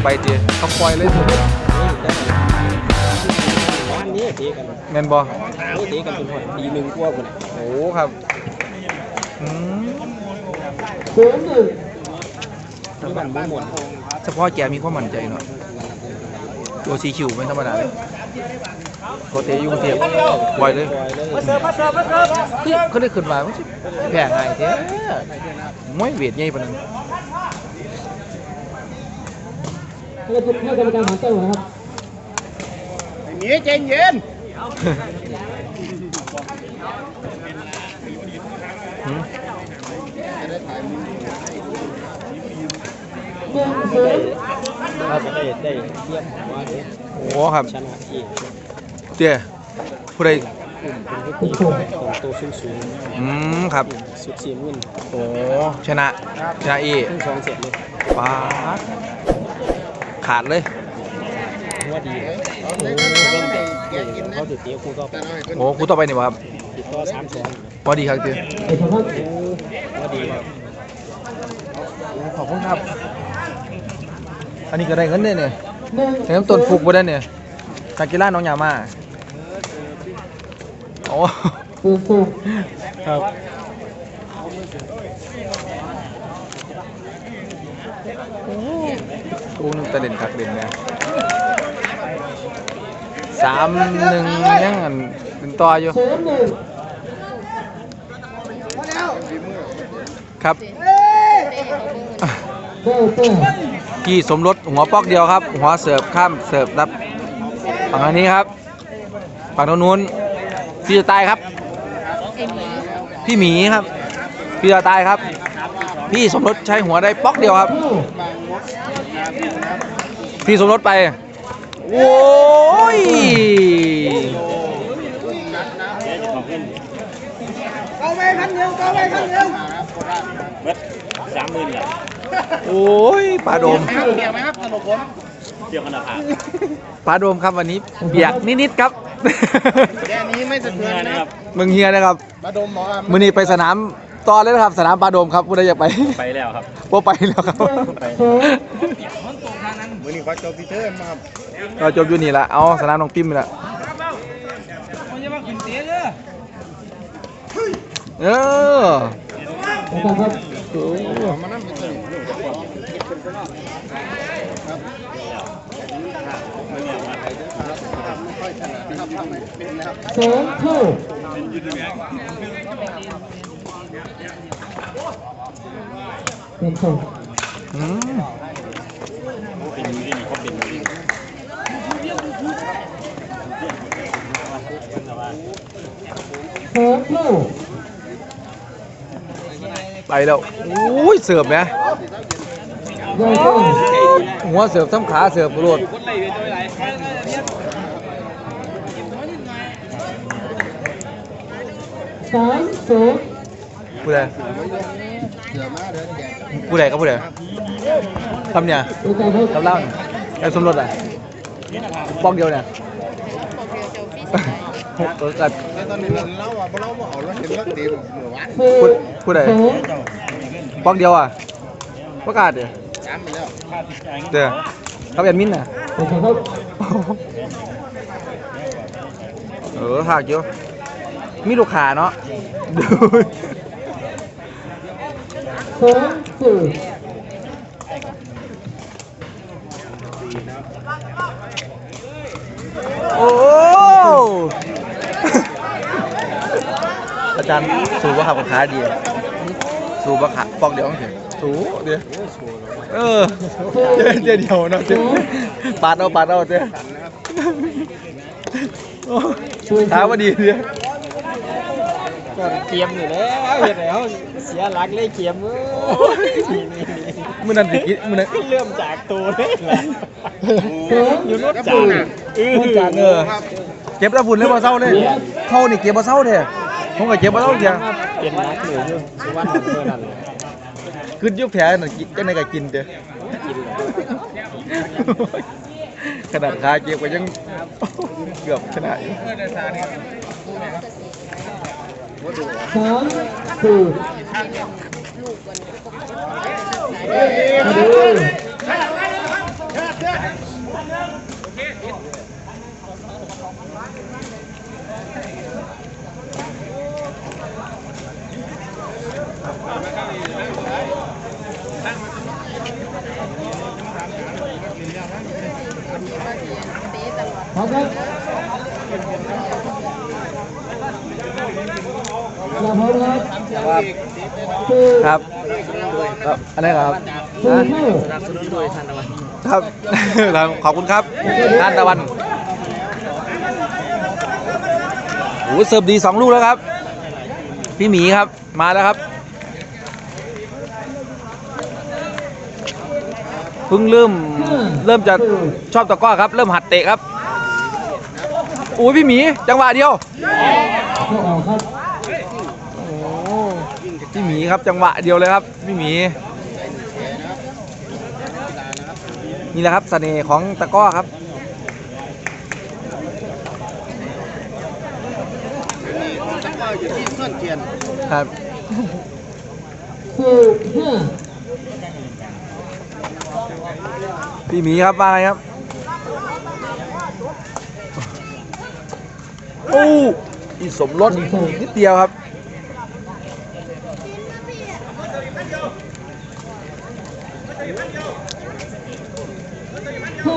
กับไปเจีเขาปล่อยเลยเถอะวันนี้ตีกันแม่นบ่โอ้ตีกันจนหมดตีหนึ่งกว่าคนโอ้ครับอืมที่บ้านบ้านหมดเฉพาะแกมีความมั่นใจหน่อยตัวสีคิวไม่ธรรมดาเลยโคเตยุ่งเทียบปล่อยเลยปล่อยเลยเฮ้ยเขาได้ขึ้นมาไม่ใช่แพ้ง่ายแท้มวยเวทใหญ่ปานนั้น ให้ให้กรรมการหาแต้มหน่อยครับหนีเจนเย็นหนึ่งศูนย์ได้ได้เทียบหัวเด้โอ้ครับชนะอีกเตี้ยผู้ใดตัวสูงสูงอืมครับสุดสีเงินโอ้ชนะชนะอทั้งสองเสร็จเลยป้า ขาดเลยหัวดีเขาติดเตี้ยคู่ก็โอ้คู่ต่อไปนี่บ่ครับติดต่อสามสองพอดีครับเตี้ยไอ้ชาวบ้านหัวดีครับโอ้ขอบคุณครับ อันนี้ก็ได้เงินเนี่ยเนี่ยหนึ่งใช้น้ำต้นฟุกบ่ได้เนี่ยนักกีฬาน้องยามาโอ้ศูนย์ศูนย์ครับ กูนึกแต่เด่นคักเด่นเนี่ยสามหนึ่งยังอันเป็นต่ออยู่ครับเต้เต้กี่สมรสหัวปอกเดียวครับ หัวเสิร์ฟข้ามเสิร์ฟรับฝั่งอันนี้ครับฝั่งโน้นนู้นพี่จะตายครับ พี่หมีครับ พี่จะตายครับ พี่สมรสใช้หัวได้ปอกเดียวครับ พี่สมรสไป โอ้ยสามหมื่นเลยโอ้ยปลาโดมเปียกไหมครับตลกผมเปียกขนาดขาปลาโดมครับวันนี้เปียกนิดๆครับแค่นี้ไม่สะเทือนนะครับมึงเฮียนะครับมาดมหมอมือนี้ไปสนามต่อเลยนะครับสนามปลาโดมครับผู้ใดอยากไป ไปแล้วครับบ่ไปแล้วครับ ศูนย์มือนี้เขาโจมพีเตอร์มาครับเราจบอยู่นี่ละเอาสนามน้องปิ้มนี่ละเออนะครับโอ้มานั่งเป็นตัวศูนย์คู่ เป็นคู่ อืม เป็นมือนี่เขาเป็นมือ ศูนย์คู่ ไปแล้วอุ้ยเสิร์ฟไหมใหญ่เต้หัวเสิร์ฟทั้งขาเสิร์ฟโรดสามศูนย์ผู้ใดผู้ใดก็ผู้ใดทำเนี่ยทำเล่าเนี่ยไอ้สมรสอะปอกเดียวเนี่ย หกตัวกัดตอนนี้เราเล่าว่าเราเอาเราเห็นเราตีเหมือนวันสี่ผู้ผู้ใดศูนย์ปอกเดียวอะประกาศเดี๋ยวสามไปแล้วเดี๋ยวเขาเป็นมินน่ะเป็นการให้เออหากอยู่มีลูกค้าเนาะดูศูนย์สี่โอ้ อาจารย์สูบว่าขับขาดีอะสูบว่าขาปอกเดียวเฉยสูเดี๋ยวเออเดี๋ยวเดี๋ยวเดียวเนาะเดี๋ยวปาดเอาปาดเอาเดี๋ยวโอ้ท้าว่าดีเดี๋ยวก่อนเกียมอยู่แล้วเห็นแล้วเสียหลักเลยเกียมเอ้ยมื่อนั้นสิกินมื่อนั้นเริ่มจากตัวเลยแหละศูนย์อยู่รถจานอะพูดจางเออเก็บตะฝุ่นเลยบ่เศร้าเลยเข้านี่เก็บบ่เศร้าเด้ ผมก็เก็บบ่เศร้าเดียวเป็นนักเหลืออยู่สุวรรณเมื่อนั้นขึ้นยุบแผลน่ะกินจังไดก็กินเด้อกินขนาดขาเก็บก็ยังเกือบชนะอยู่สามสี่มาดู เราพร้อมนะครับสี่ ครับครับอะไรครับสี่ฮะห้าครับ ครับ ขอบคุณครับทานตะวันโอ้โหเสิร์ฟดีสองลูกแล้วครับ พี่หมีครับมาแล้วครับเพิ่งเริ่มเริ่มจะชอบตะกร้อครับ เริ่มหัดเตะครับโอ้ยพี่หมี จังหวะเดียวไม่ออกครับโอ้ พี่หมีครับจังหวะเดียวเลยครับพี่หมีนี่แหละครับเสน่ห์ของตะก้อครับครับสี่ห้าพี่หมีครับมาไงครับโอ้อีสมรสนิดเดียวครับ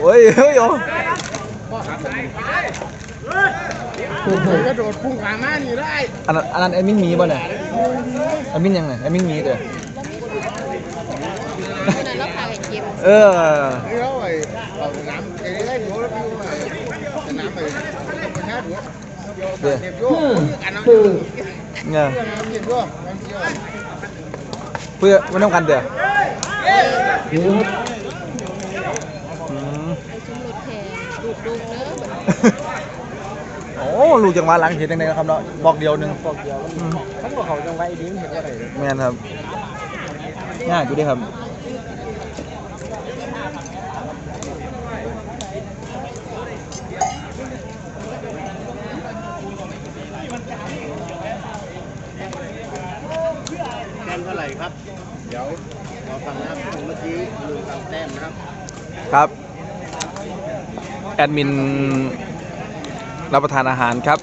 โอ้ยเกินส่งกระโดดพุ่งขามานี่ได้อันนั้นอันนั้นแอดมินมีป่ะเนี่ยแอดมินยังไงแอดมินมีเด้อเราไอ้เอาสนามไอ้ได้หัวแล้วพี่ว่าสนามไอ้ประชาหัวเดี๋ยวอันนั้นเนี่ยเก็บโยมันเกี่ยเพื่อไม่ต้องกันเด้อ ดี๋ยวครับอืมไปชุมรถแทนดูดดุงเนอะโอ้ลูกจังหวะหลังเห็นยังไงครับเนาะบอกเดียวหนึ่งบอกเดียวอืมท่านบอกเขาจังไว้ดีมันเห็นว่าอะไรแม่นครับง่ายอยู่ดีครับแต้มเท่าไหร่ครับ เดี๋ยว เราฟังนะครับเมื่อกี้ลืมฟังแต้มนะครับ ครับ แอดมินรับประทานอาหารครับ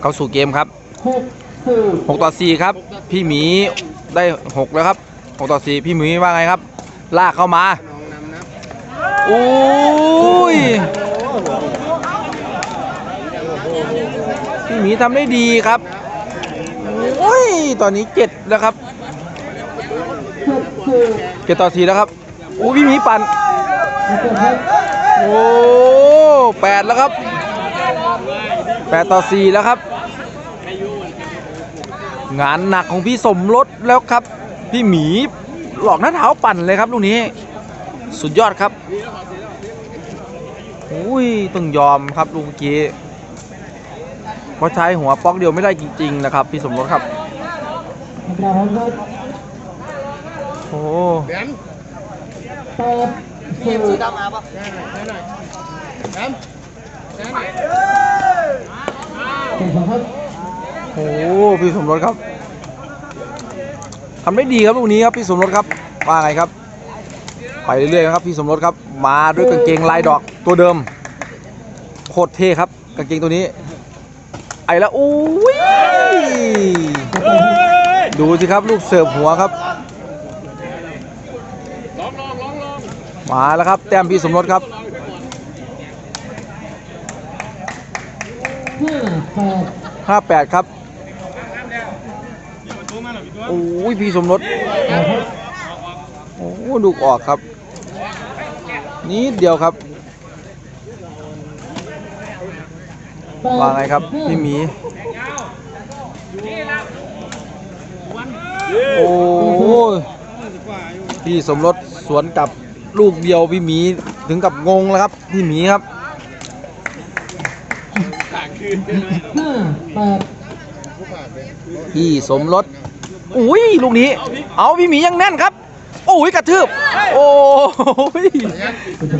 เข้าสู่เกมครับหกสี่6ต่อ4ครับ พี่หมีได้6แล้วครับ6ต่อ4พี่หมีว่าไงครับ ลากเข้ามาน้องนำนะโอ้ยพี่หมีทำได้ดีครับโอ้ยตอนนี้7แล้วครับ เจ็ดสี่7ต่อ4แล้วครับโอ้พี่หมีปั่นโอ้แปดแล้วครับแปดต่อสี่แล้วครับ งานหนักของพี่สมรสแล้วครับ พี่หมีหลอกหน้าเท้าปั่นเลยครับลูกนี้ สุดยอดครับอุ้ยต้องยอมครับลูกเมื่อกี้เพราะใช้หัวป๊อกเดียวไม่ได้จริงๆนะครับ พี่สมรสครับ เราพร้อมครับโอ้เดี๋ยวแปดสี่สีดำอาปะแน่หน่อยแน่หน่อยแต้มแน่หน่อยเจ็ดสองครับโหพี่สมรสครับทำได้ดีครับลูกนี้ครับพี่สมรสครับว่าไงครับ ไปเรื่อยๆนะครับพี่สมรสครับ มาด้วยกางเกงลายดอกตัวเดิม โคตรเท่ครับกางเกงตัวนี้ ไอ้แล้วอุ้ยดูสิครับลูกเสิร์ฟหัวครับ มาแล้วครับ แต้มพี่สมรสครับห้าแปดครับโอ้ยพี่สมรสโอ้ลูออกครับ นิดเดียวครับว่าไงครับ พี่หมี โอ้ยพี่สมรสสวนกลับ ลูกเดียวพี่หมีถึงกับงงแล้วครับ พี่หมีครับพี่สมรสอุ้ยลูกนี้ เอาพี่หมียังแน่นครับโอ้ยกระทืบ โอ้ย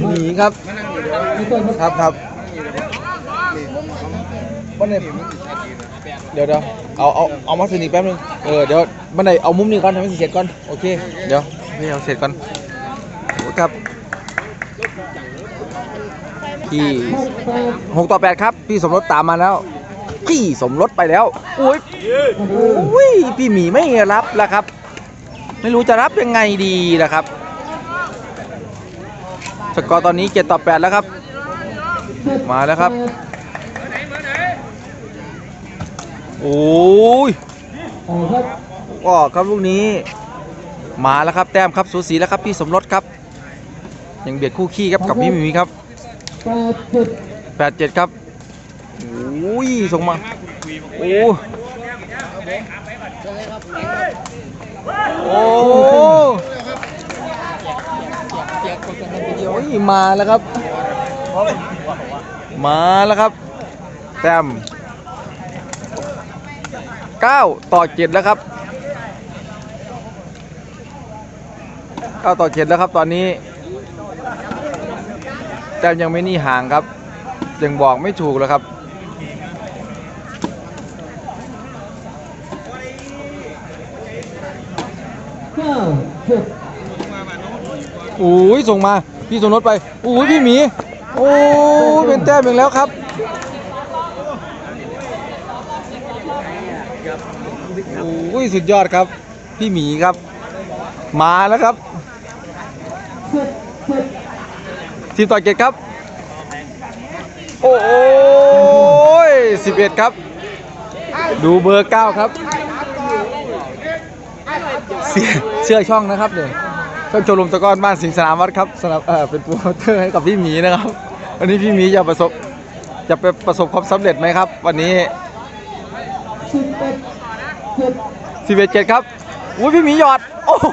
หมีครับมานั่งอยู่เดี๋ยวไม่เกินครับ ครับครับบันไดเดี๋ยวเดี๋ยวเอาเอาเอามาสนิทแป๊บนึงเออเดี๋ยวบันไดเอามุมนี้ก่อนทำให้เสร็จก่อน โอเค เดี๋ยวพี่เอาเสร็จก่อน ครับพี่แปดหกต่อแปดครับ พี่สมรสตามมาแล้ว พี่สมรสไปแล้วอุ้ยอุ้ยพี่หมีไม่รับแล้วครับ ไม่รู้จะรับยังไงดีนะครับสกอร์ตอนนี้เจ็ดต่อแปดแล้วครับ มาแล้วครับโอ้ยออกครับก็ครับลูกนี้ มาแล้วครับแต้มครับสูสีแล้วครับพี่สมรสครับ ยังเบียดคู่ขี้ครับกับพี่หมีครับแปดเจ็ดแปดเจ็ดครับโอ้ยส่งมาโอ้โอ้โอ้ยมาแล้วครับ มาแล้วครับ แต้มเก้าต่อเจ็ดแล้วครับเก้าต่อเจ็ดแล้วครับตอนนี้ แต้มยังไม่นี่ห่างครับ ยังบอกไม่ถูกแล้วครับโอ้ยส่งมาพี่สมรสไปโอ้ยพี่หมีโอ้เป็นแต้มอีกแล้วครับโอ้ยสุดยอดครับ พี่หมีครับ มาแล้วครับ เจ็ดเจ็ด ทีมต่อเจ็ดครับ โอ้ยสิบเอ็ดครับ ดูเบอร์เก้าครับ เสื้อเสื้อช่องนะครับเนี่ยช่องโชว์รูมตะก้อนบ้านสิงสนามวัดครับสำหรับเออเป็นโปรโมเตอร์ให้กับพี่หมีนะครับ วันนี้พี่หมีจะประสบจะไปประสบความสำเร็จไหมครับ วันนี้สิบเอ็ดเจ็ดสิบเอ็ดเจ็ดครับอุ้ยพี่หมีหยอด โอ้โห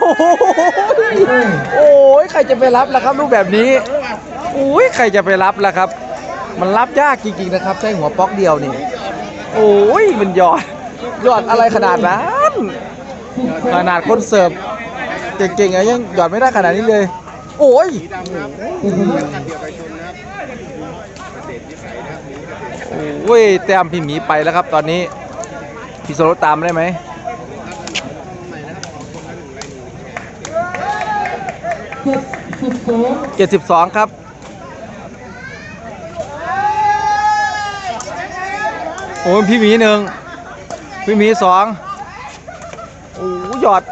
โอ้ยใครจะไปรับล่ะครับ รูปแบบนี้อุ้ยใครจะไปรับล่ะครับ มันรับยากจริงๆนะครับ ใช้หัวป๊อกเดียวนี่โอ้ยมันหยอดหยอดอะไรขนาดนั้นขนาดคนเสิร์ฟเก่งๆอะยังหยอดไม่ได้ขนาดนี้เลย โอ้ยเป็นสมัยโอ้ยแต้มพี่หมีไปแล้วครับ ตอนนี้พี่โซโลตามได้ไหม เจ็ดสิบสอง72ครับ โอ้ยพี่หมีหนึ่งพี่หมีสองโอ้ยหยอด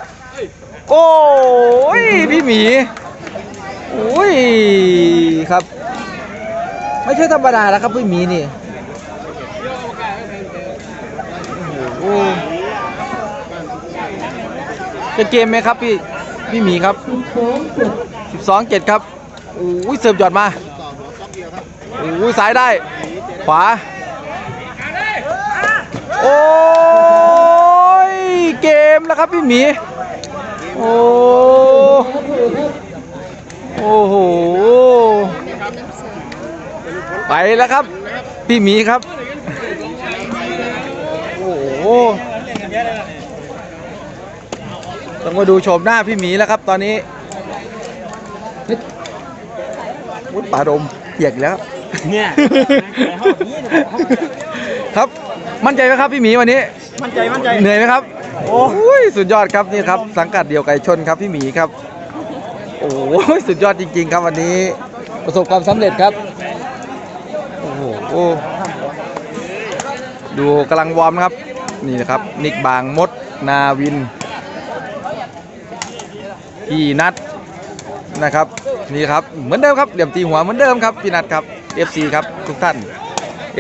โอ้ยพี่หมีโอ้ยครับ ไม่ใช่ธรรมดาแล้วครับพี่หมีนี่โอ้โหเป็นเกมไหมครับพี่ พี่หมีครับสิบสองเจ็ด12 7ครับโอ้ยเสิร์ฟหยอดมาโอ้ยซ้ายได้ ขวา โอ้ยเกมแล้วครับพี่หมี โอ้โอ้โหไปแล้วครับ พี่หมีครับ โอ้โห ต้องมาดูโฉมหน้าพี่หมีแล้วครับ ตอนนี้วุ้นป่าดมเปียกอีกแล้ว เนี่ยครับมั่นใจไหมครับพี่หมีวันนี้ มั่นใจมั่นใจเหนื่อยไหมครับ โอ้ยสุดยอดครับนี่ครับ สังกัดเดียวไก่ชนครับพี่หมีครับ โอ้ยสุดยอดจริง ๆ ครับวันนี้ ประสบความสำเร็จครับโอ้โหดูกำลังวอร์มนะครับ นี่นะครับ นิกบางมดนาวิน พี่นัทนะครับ นี่ครับเหมือนเดิมครับเหลี่ยมตีหัวเหมือนเดิมครับพี่นัทครับ FC ครับทุกท่าน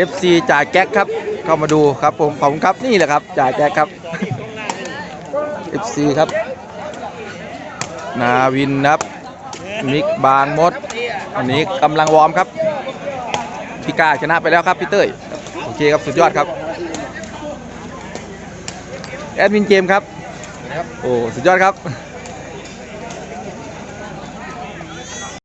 FC จ่าแก๊กครับเข้ามาดูครับผมขอบคุณครับนี่แหละครับจ่าแก๊กครับ FC ครับ นาวินครับนิกบางมดอันนี้กำลังวอร์มครับพี่กาชนะไปแล้วครับพี่เต้ยโอเคครับสุดยอดครับแอดมินเกมครับโอ้สุดยอดครับ